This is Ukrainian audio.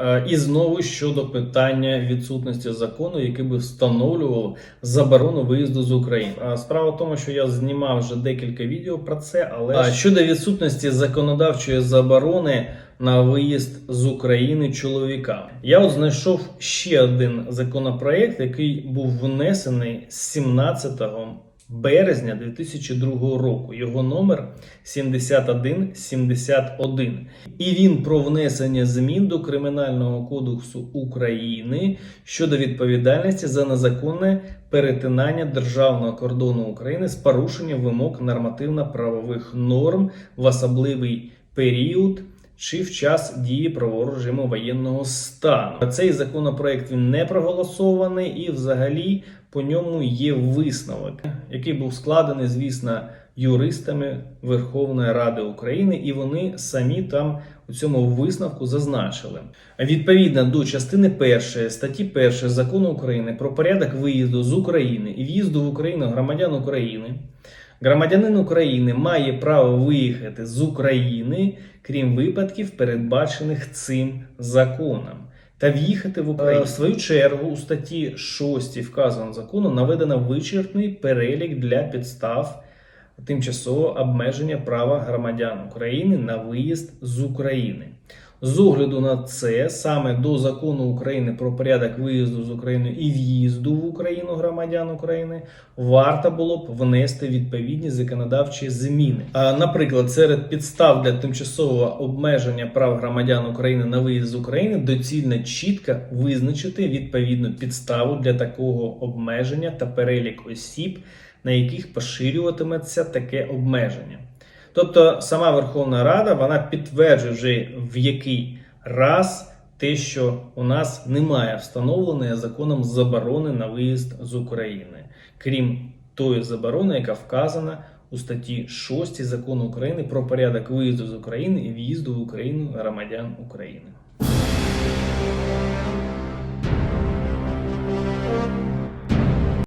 е, і знову щодо питання відсутності закону, який би встановлював заборону виїзду з України. А Справа в тому, що я знімав вже декілька відео про це, але щодо відсутності законодавчої заборони на виїзд з України чоловікам. Я от знайшов ще один законопроект, який був внесений з 17 березня 2002 року. Його номер 7171. І він про внесення змін до Кримінального кодексу України щодо відповідальності за незаконне перетинання державного кордону України з порушенням вимог нормативно-правових норм в особливий період. Чи в час дії правового режиму воєнного стану цей законопроект він не проголосований, і взагалі по ньому є висновок, який був складений, звісно, юристами Верховної Ради України, і вони самі там у цьому висновку зазначили. Відповідно до частини 1 статті 1 закону України про порядок виїзду з України і в'їзду в Україну громадян України. Громадянин України має право виїхати з України, крім випадків, передбачених цим законом, та в'їхати в Україну. В свою чергу у статті 6 вказаного закону наведено вичерпний перелік для підстав тимчасового обмеження права громадян України на виїзд з України. З огляду на це, саме до закону України про порядок виїзду з України і в'їзду в Україну громадян України, варто було б внести відповідні законодавчі зміни. Наприклад, серед підстав для тимчасового обмеження прав громадян України на виїзд з України доцільно чітко визначити відповідну підставу для такого обмеження та перелік осіб, на яких поширюватиметься таке обмеження. Тобто сама Верховна Рада вона підтверджує вже в який раз те, що у нас немає встановленої законом заборони на виїзд з України, крім тої заборони, яка вказана у статті 6 закону України про порядок виїзду з України і в'їзду в Україну громадян України.